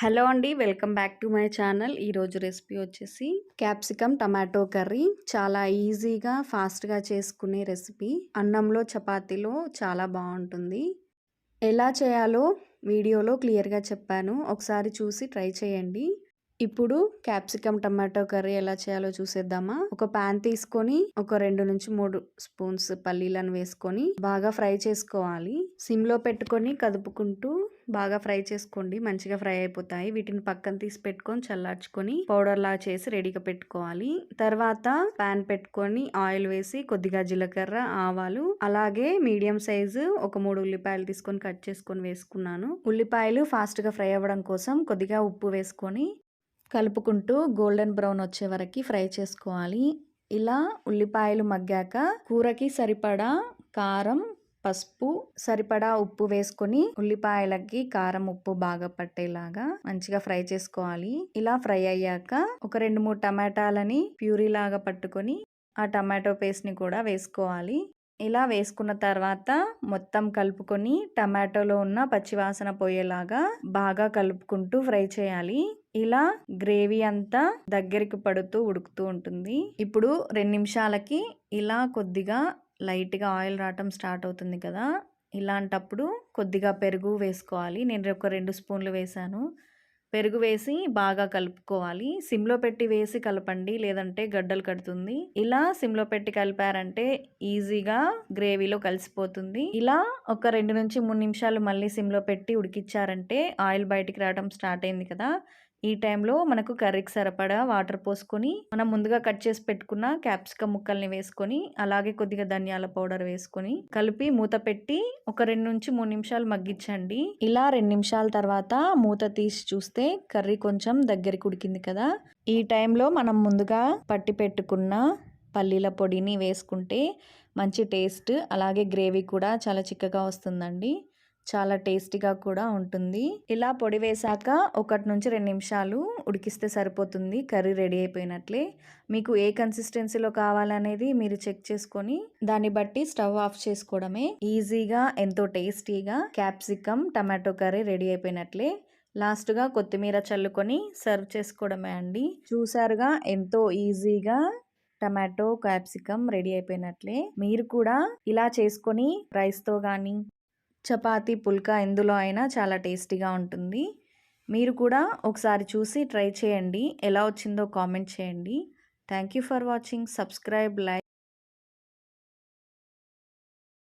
Hello అండి welcome back to my channel. ఈరోజు recipe వచ్చేసి క్యాప్సికమ్ టమాటో కర్రీ. చాలా ఈజీగా ఫాస్ట్గా చేసుకునే రెసిపీ. అన్నంలో చపాతీలో చాలా బాగుంటుంది. ఎలా చేయాలో వీడియోలో క్లియర్గా చెప్పాను. ఒకసారి చూసి ట్రై చేయండి. ఇప్పుడు క్యాప్సికమ్ టమాటో కర్రీ ఎలా చేయాలో చూసేద్దామా? ఒక ప్యాన్ తీసుకొని ఒక రెండు నుంచి మూడు స్పూన్స్ పల్లీలను వేసుకొని బాగా ఫ్రై చేసుకోవాలి. సిమ్లో పెట్టుకొని కదుపుకుంటూ బాగా ఫ్రై చేసుకోండి. మంచిగా ఫ్రై అయిపోతాయి. వీటిని పక్కన తీసి పెట్టుకొని చల్లార్చుకొని పౌడర్ లా చేసి రెడీగా పెట్టుకోవాలి. తర్వాత పాన్ పెట్టుకొని ఆయిల్ వేసి కొద్దిగా జీలకర్ర ఆవాలు అలాగే మీడియం సైజు ఒక మూడు ఉల్లిపాయలు తీసుకొని కట్ చేసుకొని వేసుకున్నాను. ఉల్లిపాయలు ఫాస్ట్గా ఫ్రై అవ్వడం కోసం కొద్దిగా ఉప్పు వేసుకొని కలుపుకుంటూ గోల్డెన్ బ్రౌన్ వచ్చే వరకు ఫ్రై చేసుకోవాలి. ఇలా ఉల్లిపాయలు మగ్గాక కూరకి సరిపడా కారం పసుపు సరిపడా ఉప్పు వేసుకొని ఉల్లిపాయలకి కారం ఉప్పు బాగా పట్టేలాగా మంచిగా ఫ్రై చేసుకోవాలి. ఇలా ఫ్రై అయ్యాక ఒక రెండు మూడు టమాటాలని ప్యూరీ లాగా పట్టుకొని ఆ టమాటో పేస్ట్ని కూడా వేసుకోవాలి. ఇలా వేసుకున్న తర్వాత మొత్తం కలుపుకొని టమాటోలో ఉన్న పచ్చివాసన పోయేలాగా బాగా కలుపుకుంటూ ఫ్రై చేయాలి. ఇలా గ్రేవీ అంతా దగ్గరికి పడుతూ ఉడుకుతూ ఉంటుంది. ఇప్పుడు రెండు నిమిషాలకి ఇలా కొద్దిగా లైట్గా ఆయిల్ రావటం స్టార్ట్ అవుతుంది కదా! ఇలాంటప్పుడు కొద్దిగా పెరుగు వేసుకోవాలి. నేను ఒక రెండు స్పూన్లు వేసాను. పెరుగు వేసి బాగా కలుపుకోవాలి. సిమ్లో పెట్టి వేసి కలపండి. లేదంటే గడ్డలు కడుతుంది. ఇలా సిమ్లో పెట్టి కలిపారంటే ఈజీగా గ్రేవీలో కలిసిపోతుంది. ఇలా ఒక రెండు నుంచి మూడు నిమిషాలు మళ్ళీ సిమ్లో పెట్టి ఉడికిచ్చారంటే ఆయిల్ బయటికి రావడం స్టార్ట్ అయింది కదా! ఈ టైంలో మనకు కర్రీకి సరిపడా వాటర్ పోసుకొని మనం ముందుగా కట్ చేసి పెట్టుకున్న క్యాప్సికమ్ ముక్కల్ని వేసుకొని అలాగే కొద్దిగా ధనియాల పౌడర్ వేసుకొని కలిపి మూత పెట్టి ఒక రెండు నుంచి మూడు నిమిషాలు మగ్గించండి. ఇలా రెండు నిమిషాల తర్వాత మూత తీసి చూస్తే కర్రీ కొంచెం దగ్గరికి ఉడికింది కదా. ఈ టైంలో మనం ముందుగా పట్టి పెట్టుకున్న పల్లీల పొడిని వేసుకుంటే మంచి టేస్ట్ అలాగే గ్రేవీ కూడా చాలా చిక్కగా వస్తుందండి. చాలా టేస్టీగా కూడా ఉంటుంది. ఇలా పొడి వేసాక ఒకటి నుంచి రెండు నిమిషాలు ఉడికిస్తే సరిపోతుంది. కర్రీ రెడీ అయిపోయినట్లే. మీకు ఏ కన్సిస్టెన్సీలో కావాలనేది మీరు చెక్ చేసుకొని దాన్ని బట్టి స్టవ్ ఆఫ్ చేసుకోవడమే. ఈజీగా ఎంతో టేస్టీగా క్యాప్సికమ్ టమాటో కర్రీ రెడీ అయిపోయినట్లే. లాస్ట్గా కొత్తిమీర చల్లుకొని సర్వ్ చేసుకోవడమే అండి. చూసారుగా ఎంతో ఈజీగా టమాటో క్యాప్సికమ్ రెడీ అయిపోయినట్లే. మీరు కూడా ఇలా చేసుకొని రైస్తో కానీ చపాతీ పుల్కా ఎందులో అయినా చాలా టేస్టీగా ఉంటుంది. మీరు కూడా ఒకసారి చూసి ట్రై చేయండి. ఎలా వచ్చిందో కామెంట్ చేయండి. Thank you for watching. Subscribe like